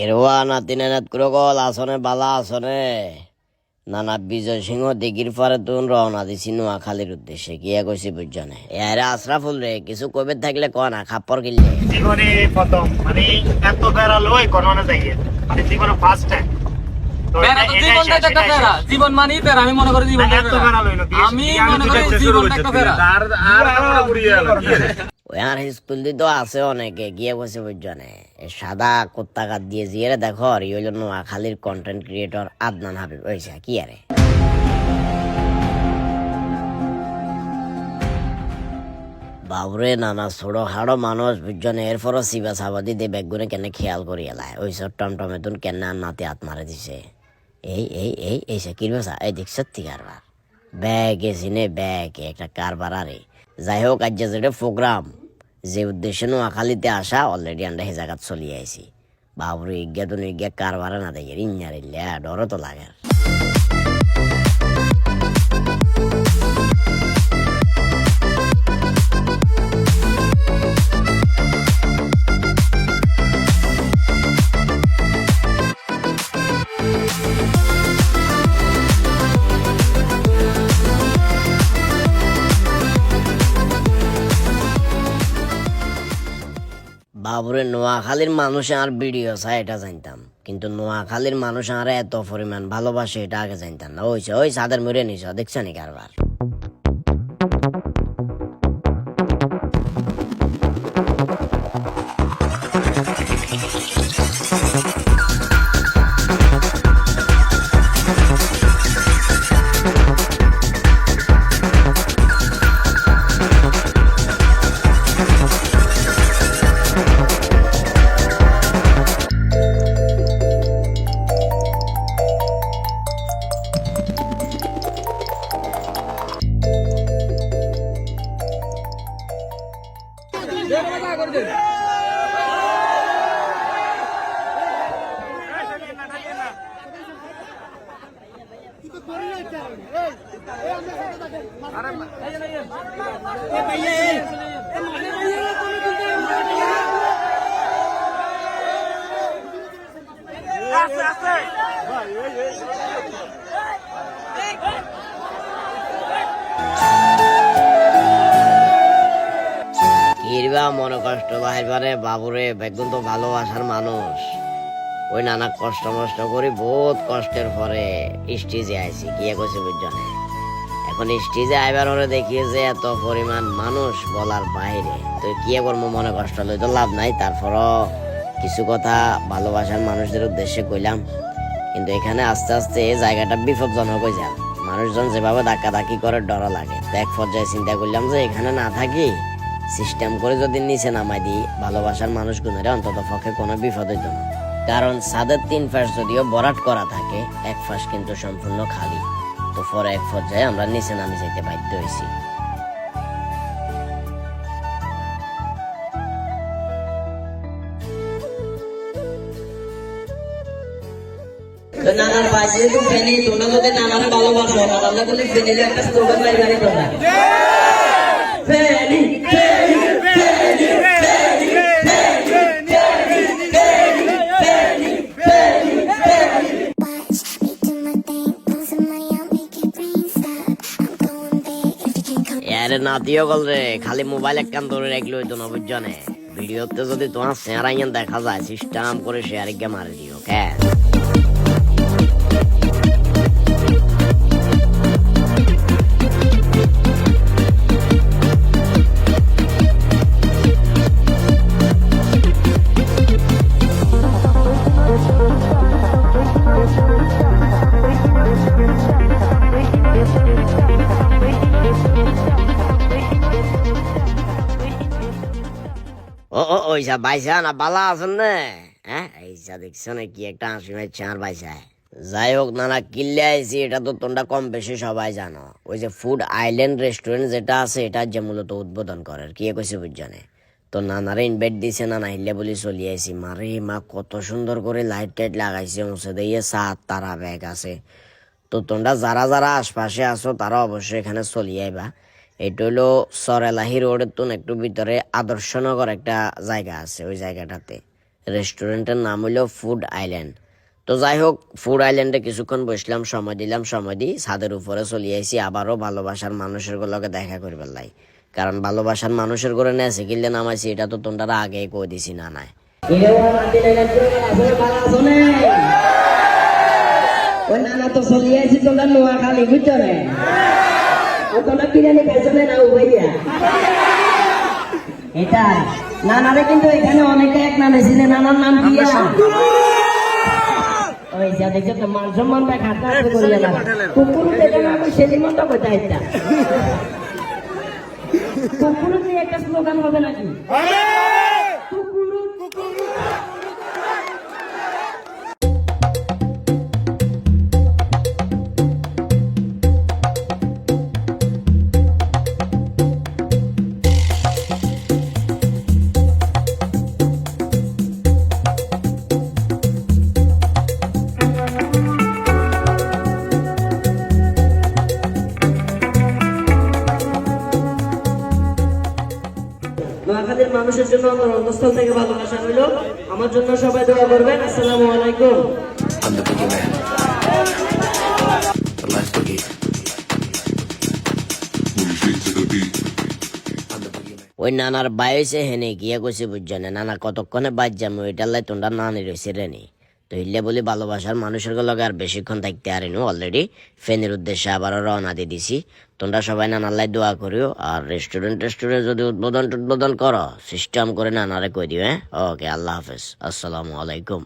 কেরুয়া নাতি নেনাত কুরকল আসনে বালা আসনে। নানা বিজয় সিংহ দিঘির পরে তুন রওনা দিছি নোয়াখালীর উদ্দেশ্যে। গিয়া কইছি বুঝজনে এরা আশরাফুল রে কিছু কবে থাকলে ক না খাপর গিললে। জীবনে প্রথম মানে এত বেড়া লই কোনোনে যাই মানে জীবনে ফার্স্ট টাইম জীবন মানি আমি মনে করি মানে জীবন আমি মনে করি জীবন একটা প্যারা আর আর স্কুল দিয়ে তো আছে অনেকে, গিয়ে বসে বুঝছনে এই সাদা কুত্তা দিয়ে জিয়ে দেখো, আর এই হইল নোয়াখালীর কন্টেন্ট ক্রিয়েটর আদনান হাবিব। হয়েছে কি আরে? বাবরে নানা ছোট হাড়ো মানুষ বুঝছনে এরপরও শিবা সাবাদি দে বেগুনে কেন খেয়াল করি এলায়। ওই সব টমটমে তুন কেন আর নাতে হাত মারে দিছে। এই এই এই এই সে কিরবেসা এই দেখ, সত্যি কারবার। ব্যাগ এসিনে ব্যাগ একটা কারবার আরে। যাই হোক, আজ যেটা প্রোগ্রাম যে উদ্দেশ্যে নোয়াখালীতে আসা অলরেডি আমরা সে জায়গাত চলি আইছি। বাবুর ইজ্ঞা তো ইজ্ঞা কারবার না দেখে ইঞ্জার ইল্লা ডরও তো লাগে বাবুরে নোয়াখালীর মানুষ আর ভিডিও চাই, এটা জানতাম। কিন্তু নোয়াখালীর মানুষ আর এত পরিমাণ ভালোবাসে, এটা আগে জানতাম না। ওই ওই সাদের মরে নিছ দেখছ নি কারবার কিরবা মনে কষ্ট বাহিবারে বাবুরে, বেগুন তো ভালোবাসার মানুষ। ওই নানা কষ্ট মষ্ট করি বহুত কষ্টের পরে স্টেজে আইছি, গিয়ে কইছে বুঝজনে এখন স্টেজে আইবার হলে দেখিয়ে যে এত পরিমাণ মানুষ বলার বাইরে। তো কি করব, মনে কষ্ট লই তো লাভ নাই। তারপরও কিছু কথা ভালোবাসার মানুষদের উদ্দেশ্যে কইলাম। কিন্তু এখানে আস্তে আস্তে এই জায়গাটা বিপজ্জনক হয়ে যায়। মানুষজন যেভাবে ধাক্কা ধাক্কি করে ডর লাগে। তো এক পর্যায়ে চিন্তা করলাম যে এখানে না থাকি সিস্টেম করে যদি নিচে নামাই দিই ভালোবাসার মানুষগুলোর অন্তত পক্ষে কোনো বিপদ হইত না। কারণ সাদের তিন ফাঁস যদিও বরাট করা থাকে এক ফাঁস কিন্তু সম্পূর্ণ খালি। তো পরে এক পর্যায়ে আমরা নিচে নামে যেতে বাধ্য হয়েছি নানার তো ফেনি তোমরা নানার ভালোবাসো নানার বলে ফেনির একটা স্লোগান মারি মারি তোমরা ফেনি! নাতিও গল রে, খালি মোবাইল একখান ধরে রাখলে হইতো না বুঝছনে ভিডিওতে যদি তোমার চেহারা দেখা যায় সিস্টেম করে শেয়ার গিয়ে মারি দিও, কে? ও ও ওইসা বাইসা না, বালা আছেন না? হ্যাঁ? দেখছ না কি একটা হাসি মারছে আমার বাইসায়। যাই হোক, নানা কিল্লে আইছি, এটা তো তোমরা কম বেশি সবাই জানো। ওই যে ফুড আইল্যান্ড রেস্টুরেন্ট যেটা আছে, এটা যে মূলত উদ্বোধন করে কি কইছে বুঝছনে? তো নানারে ইনভাইট দিছে, নানা হিল্লে বলি চলি আইসি মারে মা, কত সুন্দর করে লাইট টাইট লাগাইছে, মুছে দিয়ে সাত তারা ব্যাগ আছে। তো তোমরা যারা যারা আশপাশে আছো, তারা অবশ্যই এখানে চলি আইবা। এটা হলো সরেলাহি রোডের একটু ভিতরে আদর্শনগর একটা জায়গা আছে, ওই জায়গাটাতে। রেস্টুরেন্টের নাম হলো ফুড আইল্যান্ড তো যাই হোক ফুড আইল্যান্ডে কিছুক্ষণ বসলাম, সময় দিলাম, সময় দিই ছাদের উপরে চলে আইসি আবারও ভালোবাসার মানুষের লগে দেখা করবার লাই। কারণ ভালোবাসার মানুষের করে নেছে কিনলে নামাইছি, এটা তো তোমরা আগেই কই দিছি না নাই। ওই নানা তো তোমরা নোয়া খালি বুঝছ রে ও তোমরা বিরিয়ানি না উবাইয়া এটা নানারে কিন্তু এখানে অনেকে এক নামে এসেছে নানার নাম কি ওই যা দেখছ তো মান সম্মান পায় খাতা করিয়া না কুকুর দেখে না আমি সেলিমনটা কোথায় এটা কুকুর একটা স্লোগান হবে নাকি? নোয়াখালীর মানুষের জন্য আমার অন্তঃস্থল থেকে ভালোবাসা রইল। আমার জন্য সবাই দোয়া করবেন। আসসালামু আলাইকুম। ওই নানার বাইসে হেনে, গিয়া গেছে বুঝছে নানা কতক্ষণে বাদ যাম, ওইটার লাই তোমরা নানি রয়েছে রেনি তো ইল্লে বলি ভালোবাসার মানুষের লগে আর বেশিক্ষণ থাকতে আরিনু অলরেডি ফেনের উদ্দেশ্যে আবারও রওনা দিয়ে দিছি। তোমরা সবাই নানাল্লাই দোয়া করিও, আর রেস্টুরেন্ট টেস্টুরেন্ট যদি উদ্বোধন টুদ্বোধন করো সিস্টেম করে নানারে কই দিও হ্যাঁ? ওকে আল্লাহ হাফেজ। আসসালামু আলাইকুম।